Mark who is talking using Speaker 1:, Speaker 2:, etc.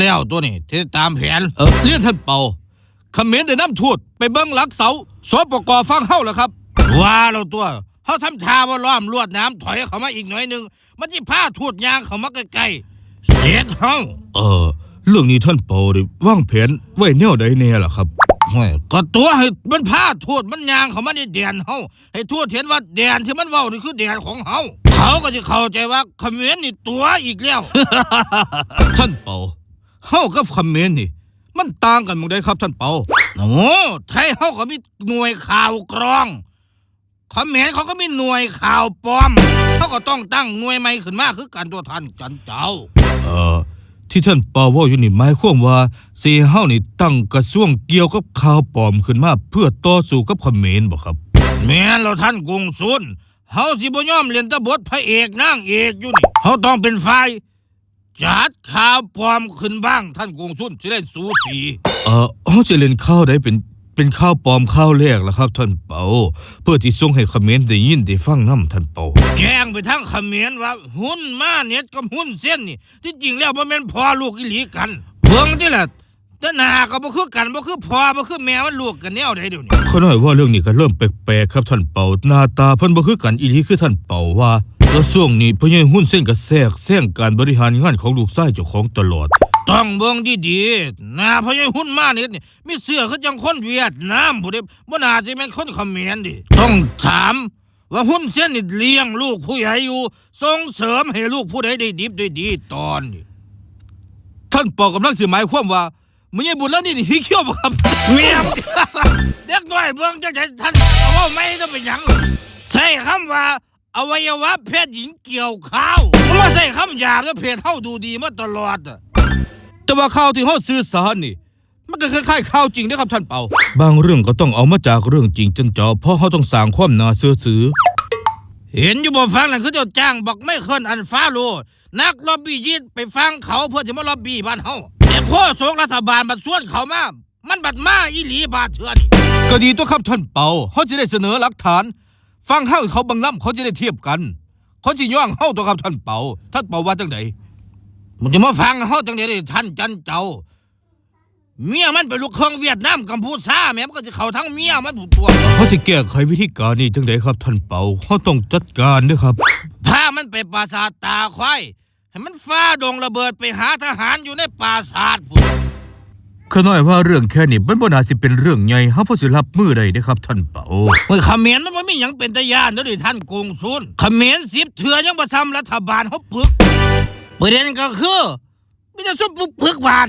Speaker 1: แล้วตัวนี้ที่ตามแผน
Speaker 2: เออเรียนท่านเปาคำเขมนได้น้ำทูดไปเบิ้งหลักเสาสปกฟังเฮ้าแล้วครับ
Speaker 1: ว่าเราตัวเขาทำท่าว่าล้อมลวดน้ำถอยเข้ามาอีกหน่อยหนึง มันจะพาทูดยางเข้ามาใกล้ๆเสียเฮา
Speaker 2: เออ เรื่องนี้ท่านเปาได้วางแผนไว้แนวใดแน่ล่ะครับ
Speaker 1: ห่วยก็ตัวให้มันพาทูดมันยางเข้ามาในแดนเฮาให้ทูดเห็นว่าแดนที่มันเว้านี่คือแดนของเฮา เขาก็จะเข้าใจว่าเขมรนี่ตัวอีกแล้ว
Speaker 2: ท่านเปาเฮ้ากับคำเขมนนี่ มันต่างกันหมดได้ครับท่านเปา
Speaker 1: โอ้ไทยเขาก็มีหน่วยข่าวกรองเขมรเขาก็มีหน่วยข่าวปลอมเขาก็ต้องตั้งหน่วยใหม่ขึ้นมาคือการตัวท่านจันเจ้า
Speaker 2: เอ่อที่ท่านเปาเว่าอยู่นี่หมายความว่าสีเฮานี่ตั้งกระทรวงเกี่ยวกับข่าวปลอมขึ้นมา เพื่อต่อสู้กับเขมรบ่ครับ
Speaker 1: แม่นเราท่านกงสุน เฮาสิบ่ยอมเล่นแตะบทพระเอกนางเอกอยู่นี่เฮาต้องเป็นฝ่ายจัดข่าวปลอมขึ้นบ้าง ท่านกงสุนสิได้สูสี
Speaker 2: เอ่อเฮาจะเล่นข่าวได้เป็นเป็นข่าวปลอมข่าวแรกล่ะครับท่านเปาเพื่อที่ส่งให้เขมรได้ยินได้ฟังนํท่านเปา
Speaker 1: แจ้งไปทั้งเขมรว่า หุ้นมาเน็ตกับหุ้นเส้นนี่ ที่จริงแล้วบ่แม่นพ่อลูกอีหลีกันเบิ่งที่ล่ะแต่หน้าก็บ่คือกันบ่คือพ่อบ่คือแม่มันลูกกันแนวใดเดี๋ยวนี้
Speaker 2: เขาน้อยว่าเรื่องนี้ก็เริ่มแปลกๆครับท่านเป่าหน้าตาเพิ่นบ่คือกันอีหลีคือท่านเป่าว่าแล้วช่วงนี้พ่อใหญ่หุ้นเส้นก็แทรกแซงการบริหารงานของลูกชายเจ้าของตลอด
Speaker 1: ต้องเบิ่งดีๆหน้าพ่อใหญ่หุ้นมาเน็ตนี่มีเสื้อคือจังคนเวียดนามผู้ใดบ่น่าสิแม่นคนเขมรดิต้องถามว่าหุ้นเส้นนี่เลี้ยงลูกผู้ใหญ่อยู่ส่งเสริมให้ลูกผู้ใดได้ดิบได้ดีตอนนี้
Speaker 2: ท่านเปากำลังสิหมายความว่ามึงยังบุญแล้วนี่นี่เขี้ยวบ่ครับ
Speaker 1: เมียม เด็กน้อยเบิ่งจังไดท่านเอาเว้าไม่ต้องเป็นหยังใช้คำว่าอวัยวะเพศหญิงเกี่ยวข้าวบ่มาใส่คำหยาบแล้วเพศเฮาดูดีมาตลอดอะ
Speaker 2: แต่ว่าข่าวที่เฮาสื่อสารนี่ มันก็คล้ายๆข่าวจริงนะครับท่านเปา บางเรื่องก็ต้องเอามาจากเรื่องจริงจนจาะเพราะเฮาต้องสร้างความน่าเชื่อถือ
Speaker 1: เห็นอยู่บ่ฟังนั่นคือเจ้าจ้างบอกไม่เคลื่อนอันฟ้าโลนักล็อบบี้ยิดไปฟังเขาเพื่อจะมาล็อบบี้บ้านเฮาแต่พ่อโศกรัฐบาลบัดส่วนเขามา มันบัดมาอีหลีบาดเถื่อน
Speaker 2: ก็ดีตัวครับท่านเปาเขาจะได้เสนอหลักฐาน ฟังเฮาเขาบังล้ำเขาจะได้เทียบกัน เขาสิย่องเฮาตัวครับท่านเปาท่านเปาว่าจังได
Speaker 1: มันจะมาฟังเฮาจังได๋ดิท่านจันเจ้า เมียมันเป็นลูกเครื่องเวียดนามกัมพูชาแม่มันก็จะเข้าทั้งเมียมันผู้ตัว
Speaker 2: เขาสิแก้ไขวิธีการนี้จังไดครับท่านเปาเขาต้องจัดการเด้อครับ
Speaker 1: พามันไปปราสาทตาควายให้มันฟ้าดงระเบิดไปหาทหารอยู่ในปราสาทพุ่น
Speaker 2: ขาน้อยว่าเรื่องแค่นี้มันบ่น่าสิเป็นเรื่องใหญ่เฮาพอสิรับมือได้เด้อครับ ท่านเปา
Speaker 1: เฮ้ยเขมรมันบ่มีหยังเป็นตะยานเด้อดิท่านกงสุนเขมรสิบเถื่อยังบ่ซ้ำรัฐบาลเขาปึกประเด็นก็คือมีแต่ซุบปึกปึกบาท